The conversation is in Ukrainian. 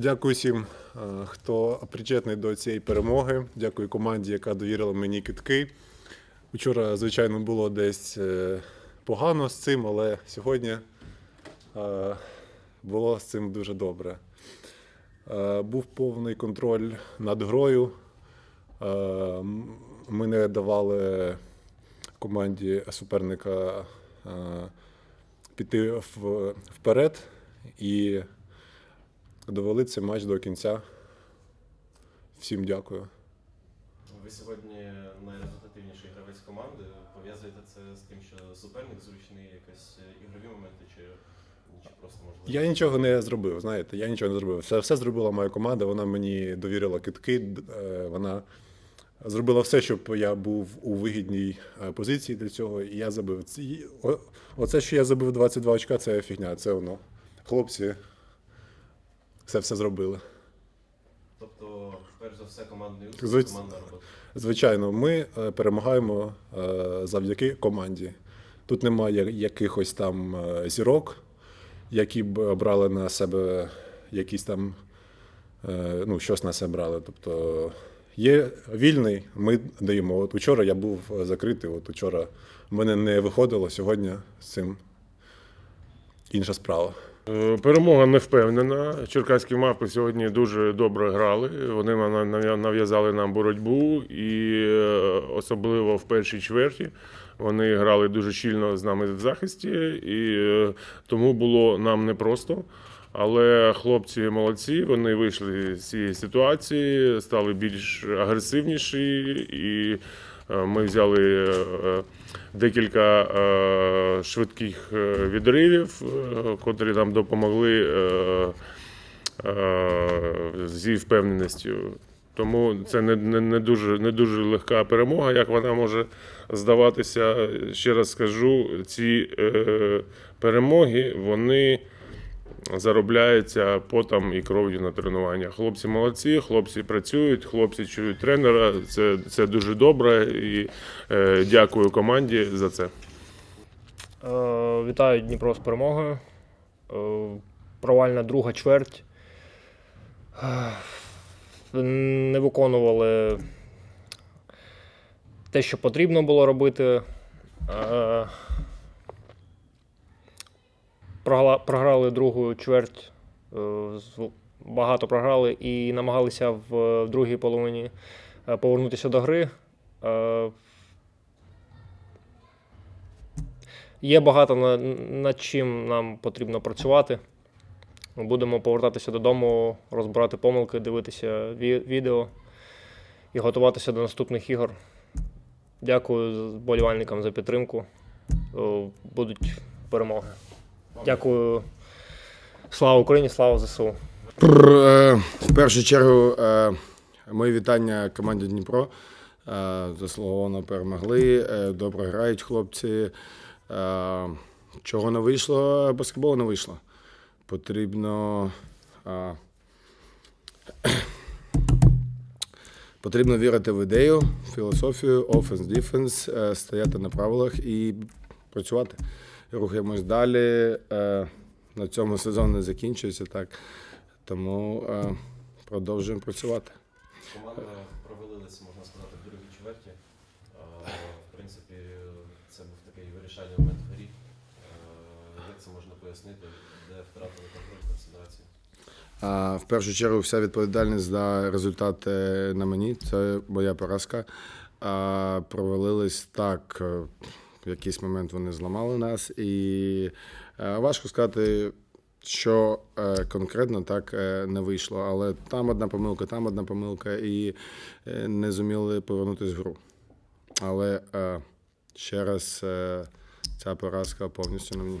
Дякую всім, е, хто причетний до цієї перемоги. Дякую команді, яка довірила мені китки. Вчора, звичайно, було десь е, погано з цим, але сьогодні е, було з цим дуже добре. Був повний контроль над грою. Ми не давали команді суперника піти вперед і довели цей матч до кінця. Всім дякую. Ви сьогодні найрезультативніший гравець команди. Пов'язуєте це з тим, що суперник зручний, якось е, ігрові моменти, чи, чи просто можливо? Я нічого не зробив, знаєте, я нічого не зробив. Все, все зробила моя команда, вона мені довірила китки, е, вона зробила все, щоб я був у вигідній е, позиції для цього, і я забив. Оце, що я забив 22 очка, це фігня, це воно. Хлопці все все зробили. Тобто, перш за все, командний успіх, Звич- командна робота. Звичайно, ми е, перемагаємо е, завдяки команді. Тут немає якихось там е, зірок, які б брали на себе якісь там, ну, щось на себе брали. Тобто є вільний, ми даємо. От учора я був закритий, от учора в мене не виходило, сьогодні з цим інша справа. Е, Перемога не впевнена. Черкаські мапи сьогодні дуже добре грали. Вони на- на- нав'язали нам боротьбу, і е, особливо в першій чверті. Вони грали дуже щільно з нами в захисті, і е, тому було нам непросто. Але хлопці молодці, вони вийшли з цієї ситуації, стали більш агресивніші, і ми взяли декілька швидких е, відривів, е, котрі нам допомогли е, зі впевненістю. Тому це не, не, не, дуже, не дуже легка перемога, як вона може здаватися. Ще раз скажу, ці е, перемоги вони заробляються потом і кров'ю на тренуваннях. Хлопці молодці, хлопці працюють, хлопці чують тренера. Це, це дуже добре і е, дякую команді за це. Е, Вітаю Дніпро з перемогою. Е, Провальна друга чверть. Е, Не виконували те, що потрібно було робити. Програли другу чверть. Багато програли і намагалися в другій половині повернутися до гри. Є багато на- над чим нам потрібно працювати. Ми будемо повертатися додому, розбирати помилки, дивитися ві- відео і готуватися до наступних ігор. Дякую вболівальникам за підтримку. Будуть перемоги. Дякую. Слава Україні, слава ЗСУ. Е, В першу чергу, е, мої вітання команді Дніпро. Е, Заслуговано перемогли. е, Добре грають хлопці. Е, Чого не вийшло, баскетболу не вийшло. Потрібно. е, Потрібно вірити в ідею, філософію, офенс, діфенс, стояти на правилах і працювати. Рухаємось далі. Е, На цьому сезон не закінчується так. Тому продовжуємо працювати. Команда провалилася, можна сказати, в другій чверті. В принципі, був вирішальний момент в грі. Е, Як це можна пояснити, де втратили контроль ситуацією? В першу чергу, вся відповідальність за результат на мені. Це моя поразка. Провалились так. е, В якийсь момент вони зламали нас, і е, важко сказати, що конкретно так не вийшло. Але там одна помилка, там одна помилка, і не зуміли повернутися в гру. Але ще раз, е, ця поразка повністю на мені.